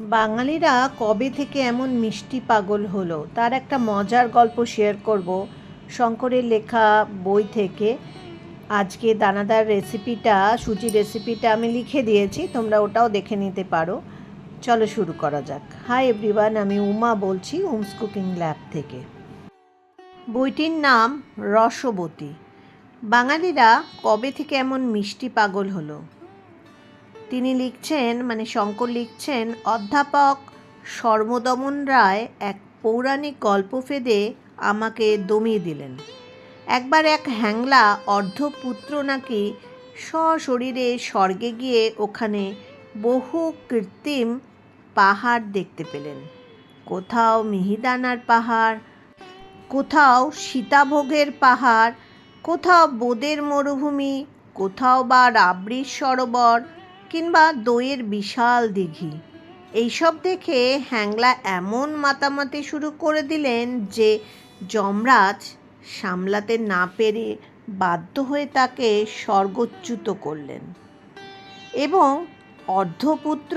বাঙালিরা কবে থেকে এমন মিষ্টি পাগল হলো, তার একটা মজার গল্প শেয়ার করব। শঙ্করের লেখা বই থেকে। আজকে দানাদার রেসিপিটা সুজি রেসিপিটা আমি লিখে দিয়েছি, তোমরা ওটাও দেখে নিতে পারো। চলো শুরু করা যাক। হাই এভরিওয়ান আমি উমা বলছি উমস কুকিং ল্যাব থেকে। বইটির নাম রসবতী। বাঙালিরা কবে থেকে এমন মিষ্টি পাগল হলো তিনি লিখছেন মানে শঙ্কর লিখছেন, অধ্যাপক সর্বদমন রায় এক পৌরাণিক গল্প ফেদে আমাকে দমিয়ে দিলেন। একবার এক হ্যাংলা অর্ধপুত্র নাকি সশরীরে স্বর্গে গিয়ে ওখানে বহু কৃত্রিম পাহাড় দেখতে পেলেন। কোথাও মিহিদানার পাহাড়, কোথাও সীতাভোগের পাহাড়, কোথাও বোদের মরুভূমি, কোথাও বা রাবড়ির সরোবর কিংবা দইয়ের বিশাল দিঘি। এইসব দেখে হ্যাংলা এমন মাতামাতি শুরু করে দিলেন যে যমরাজ সামলাতে না পেরে বাধ্য হয়ে তাকে স্বর্গচ্যুত করলেন এবং অর্ধপুত্র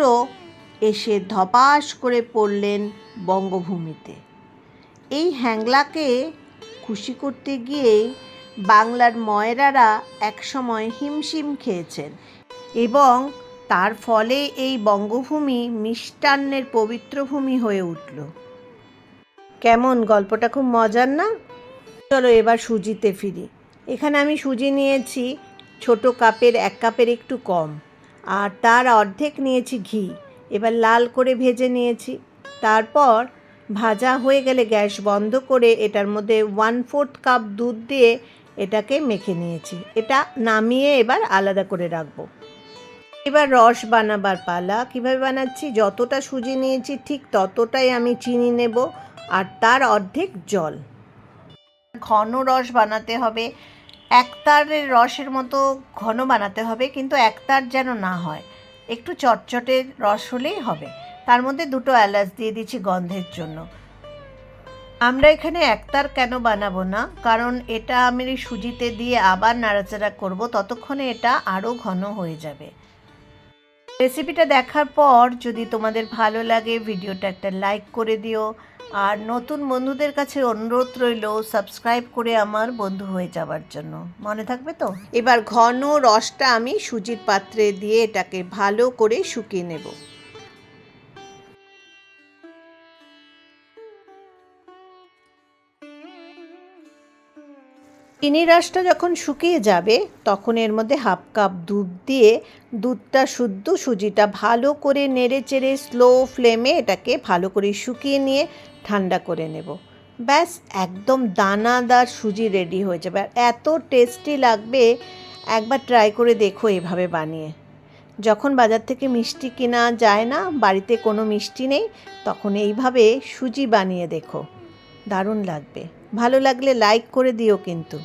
এসে ধপাস করে পড়লেন বঙ্গভূমিতে। এই হ্যাংলাকে খুশি করতে গিয়ে বাংলার ময়রারা একসময় হিমশিম খেয়েছেন এবং তার ফলে এই বঙ্গভূমি মিষ্টান্নের পবিত্র ভূমি হয়ে উঠল। কেমন? গল্পটা খুব মজার না? চলো এবার সুজিতে ফিরি। এখানে আমি সুজি নিয়েছি, ছোট কাপের, এক কাপের একটু কম। আর তার অর্ধেক নিয়েছি ঘি। এবার লাল করে ভেজে নিয়েছি। তারপর ভাজা হয়ে গেলে গ্যাস বন্ধ করে এটার মধ্যে ওয়ান ফোর্থ কাপ দুধ দিয়ে এটাকে মেখে নিয়েছি। এটা নামিয়ে এবার আলাদা করে রাখব। এবার রস বানাবার পালা। কীভাবে বানাচ্ছি? যতটা সুজি নিয়েছি ঠিক ততটাই আমি চিনি নেব আর তার অর্ধেক জল। ঘন রস বানাতে হবে। একতারের রসের মতো ঘন বানাতে হবে কিন্তু একতার যেন না হয়। একটু চটচটে রস হলেই হবে। তার মধ্যে দুটো এলাচ দিয়ে দিচ্ছি গন্ধের জন্য। আমরা এখানে একতার কেন বানাবো না? কারণ এটা আমি সুজিতে দিয়ে আবার নাড়াচাড়া করব। ততক্ষণে এটা আরও ঘন হয়ে যাবে। রেসিপিটা দেখার পর যদি তোমাদের ভালো লাগে ভিডিওটা একটা লাইক করে দিও। আর নতুন বন্ধুদের কাছে অনুরোধ রইল সাবস্ক্রাইব করে আমার বন্ধু হয়ে যাওয়ার জন্য। মনে থাকবে তো? এবার ঘন রসটা আমি সুজির পাত্রে দিয়ে এটাকে ভালো করে শুকিয়ে নেব। চিনি রসটা যখন শুকিয়ে যাবে, তখন এর মধ্যে হাফ কাপ দুধ দিয়ে দুধটা শুদ্ধ সুজিটা ভালো করে নেড়ে চেড়ে স্লো ফ্লেমে এটাকে ভালো করে শুকিয়ে নিয়ে ঠান্ডা করে নেব। ব্যাস, একদম দানাদার সুজি রেডি হয়ে যাবে। আর এত টেস্টি লাগবে, একবার ট্রাই করে দেখো এভাবে বানিয়ে। যখন বাজার থেকে মিষ্টি কেনা যায় না, বাড়িতে কোনো মিষ্টি নেই, তখন এইভাবে সুজি বানিয়ে দেখো। দারুণ লাগবে। ভালো লাগলে লাইক করে দিও কিন্তু।